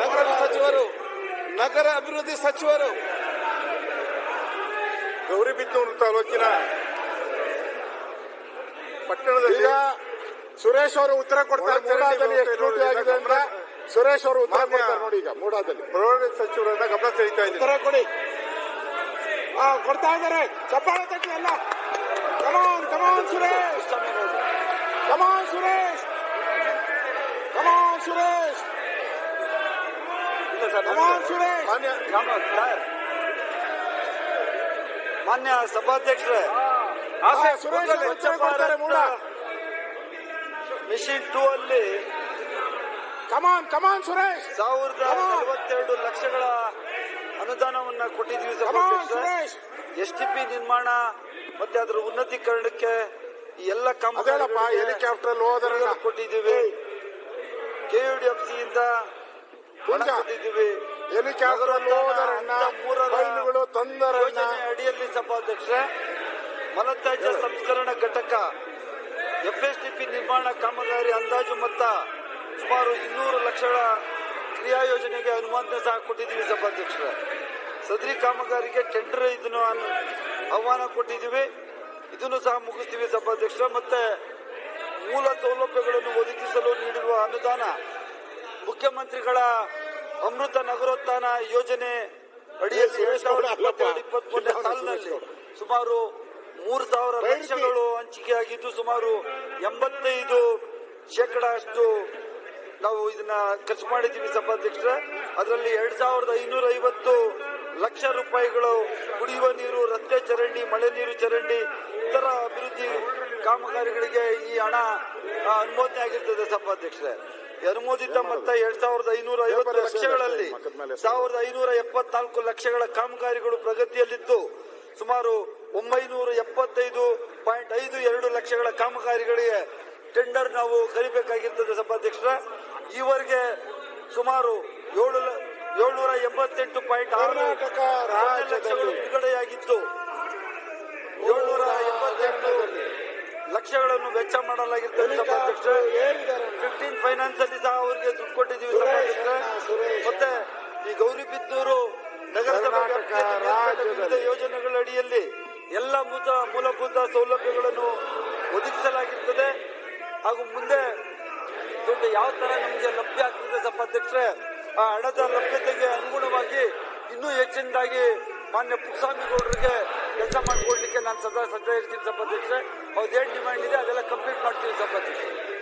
ನಗರ ಸಚಿವರು ನಗರ ಅಭಿವೃದ್ಧಿ ಸಚಿವರು. ಗೌರಿಬಿದ್ದೂರು ತಾಲೂಕಿನ ಪಟ್ಟಣದಲ್ಲಿ ಸುರೇಶ್ ಅವರು ಉತ್ತರ ಕೊಡ್ತಾರೆ. ಮೂಡಾದಲ್ಲಿ ಎಷ್ಟು ಆಗಿದೆ ಸುರೇಶ್ ಅವರು ಉತ್ತರ ಕೊಡ್ತಾರೆ ನೋಡಿ ಈಗ ಮೂಡಾದಲ್ಲಿ ಪ್ರೌಢ ಸಚಿವರನ್ನ ಗಮನ ಸೆಳೀತಾ ಇದ್ದೀನಿ. ಉತ್ತರ ಕೊಡಿ. ಕೊಡ್ತಾ ಇದ್ದಾರೆ. ಚಪ್ಪಾಳೆ ತಟ್ಟಿ ಎಲ್ಲ come on come on Suresh. Come on Suresh. Come on Suresh. Come on Suresh ಮಾನ್ಯ ಮಾನ್ಯ ಸಭಾಧ್ಯಕ್ಷರೇ. ಮಿಷಿನ್ ಟೂ ಅಲ್ಲಿ come on come on Suresh ಸಾವಿರದ. ನಲವತ್ತೆರಡು ಲಕ್ಷಗಳ ಅನುದಾನವನ್ನ ಕೊಟ್ಟಿದ್ದೀವಿ ಸುರೇಶ್ ಎಸ್ ಟಿ ಪಿ ನಿರ್ಮಾಣ ಮತ್ತೆ ಅದರ ಉನ್ನತೀಕರಣಕ್ಕೆ ಎಲ್ಲ ಕಂಪನಿ ಹೆಲಿಕಾಪ್ಟರ್ ಕೊಟ್ಟಿದ್ದೀವಿ. ಕೆಯುಡಿಎಫ್ ತಂದರಣ್ಣ. ಯೋಜನೆ ಅಡಿಯಲ್ಲಿ ಸಭಾಧ್ಯಕ್ಷ ಮಲತ್ಯಾಜ್ಯ ಸಂಸ್ಕರಣಾ ಘಟಕ ಎಫ್ಎಸ್ಟಿಪಿ ನಿರ್ಮಾಣ ಕಾಮಗಾರಿ ಅಂದಾಜು ಮೊತ್ತ ಸುಮಾರು ಇನ್ನೂರು ಲಕ್ಷಗಳ ಕ್ರಿಯಾ ಯೋಜನೆಗೆ ಅನುಮೋದನೆ ಸಹ ಕೊಟ್ಟಿದ್ದೀವಿ ಸಭಾಧ್ಯಕ್ಷರ. ಸದರಿ ಕಾಮಗಾರಿಗೆ ಟೆಂಡರ್ ಇದನ್ನು ಆಹ್ವಾನ ಕೊಟ್ಟಿದ್ದೀವಿ. ಇದನ್ನು ಸಹ ಮುಗಿಸ್ತೀವಿ ಸಭಾಧ್ಯಕ್ಷರ. ಮತ್ತೆ ಮೂಲ ಸೌಲಭ್ಯಗಳನ್ನು ಒದಗಿಸಲು ನೀಡಿರುವ ಅನುದಾನ ಮುಖ್ಯಮಂತ್ರಿಗಳ ಅಮೃತ ನಗರೋತ್ಥಾನ ಯೋಜನೆ ಅಡಿಯಲ್ಲಿ ಎರಡ್ ಸಾವಿರದ ಇಪ್ಪತ್ತೆರಡು ಇಪ್ಪತ್ಮೂರನೇ ಸಾಲಿನಲ್ಲಿ ಸುಮಾರು ಮೂರು ಸಾವಿರ ಲಕ್ಷಗಳು ಹಂಚಿಕೆಯಾಗಿದ್ದು ಸುಮಾರು ಎಂಬತ್ತೈದು ಶೇಕಡ ಅಷ್ಟು ನಾವು ಇದನ್ನ ಖರ್ಚು ಮಾಡಿದ್ದೀವಿ ಸಭಾಧ್ಯಕ್ಷರೇ. ಅದರಲ್ಲಿ ಎರಡ್ ಸಾವಿರದ ಐನೂರ ಐವತ್ತು ಲಕ್ಷ ರೂಪಾಯಿಗಳು ಕುಡಿಯುವ ನೀರು, ರಸ್ತೆ ಚರಂಡಿ, ಮಳೆ ನೀರು ಚರಂಡಿ, ಇತರ ಅಭಿವೃದ್ಧಿ ಕಾಮಗಾರಿಗಳಿಗೆ ಈ ಹಣ ಅನುಮೋದನೆ ಆಗಿರ್ತದೆ ಸಭಾಧ್ಯಕ್ಷರೇ. ಅನುಮೋದಿತ ಮೊತ್ತ ಎರಡ್ ಸಾವಿರದ ಐನೂರ ಐವತ್ತು ಲಕ್ಷಗಳಲ್ಲಿ ಸಾವಿರದ ಐನೂರ ಎಪ್ಪತ್ನಾಲ್ಕು ಲಕ್ಷಗಳ ಕಾಮಗಾರಿಗಳು ಪ್ರಗತಿಯಲ್ಲಿದ್ದು, ಸುಮಾರು ಒಂಬೈನೂರ ಎಪ್ಪತ್ತೈದು ಪಾಯಿಂಟ್ ಐದು ಎರಡು ಲಕ್ಷಗಳ ಕಾಮಗಾರಿಗಳಿಗೆ ಟೆಂಡರ್ ನಾವು ಕರಿಬೇಕಾಗಿರ್ತದೆ ಸಭಾಧ್ಯಕ್ಷರ. ಈವರೆಗೆ ಸುಮಾರು ಏಳು ಏಳ್ನೂರ ಎಂಬತ್ತೆಂಟು ಪಾಯಿಂಟ್ ಆರು ಲಕ್ಷಗಳು ಬಿಡುಗಡೆಯಾಗಿದ್ದು ಏಳ್ನೂರ ಎಂಬತ್ತೆಂಟು ಲಕ್ಷಗಳನ್ನು ವೆಚ್ಚ ಮಾಡಲಾಗಿರ್ತದೆ ಫಿಫ್ಟೀನ್ ಫೈನಾನ್ಸ್ ಅಲ್ಲಿ ಸಹ ಅವರಿಗೆ ದುಡ್ಡು ಕೊಟ್ಟಿದ್ದೀವಿ. ಮತ್ತೆ ಈ ಗೌರಿಬಿದ್ದೂರು ನಗರಸಭೆ ವಿವಿಧ ಯೋಜನೆಗಳ ಅಡಿಯಲ್ಲಿ ಎಲ್ಲ ಮೂಲ ಮೂಲಭೂತ ಸೌಲಭ್ಯಗಳನ್ನು ಒದಗಿಸಲಾಗಿರ್ತದೆ. ಹಾಗೂ ಮುಂದೆ ದುಡ್ಡು ಯಾವ ತರ ನಮಗೆ ಲಭ್ಯ ಆಗ್ತದೆ ಸಭಾಧ್ಯಕ್ಷರೇ ಆ ಹಣದ ಲಭ್ಯತೆಗೆ ಅನುಗುಣವಾಗಿ ಇನ್ನೂ ಹೆಚ್ಚಿನದಾಗಿ ಮಾನ್ಯ ಪುಟ್ಟಸ್ವಾಮಿ ಗೌಡರಿಗೆ ಕೆಲಸ ಮಾಡಿಕೊಡ್ಲಿಕ್ಕೆ ನಾನು ಸದಾ ಸಜ್ಜ ಇರ್ತೀನಿ ಸಭಾಧ್ಯಕ್ಷರೇ ಏನು ಡಿಮ್ಯಾಂಡ್ ಇದೆ ಅದೆಲ್ಲ ಕಂಪ್ಲೀಟ್ ಮಾಡ್ತೀವಿ ಸಭಾಧ್ಯಕ್ಷರೇ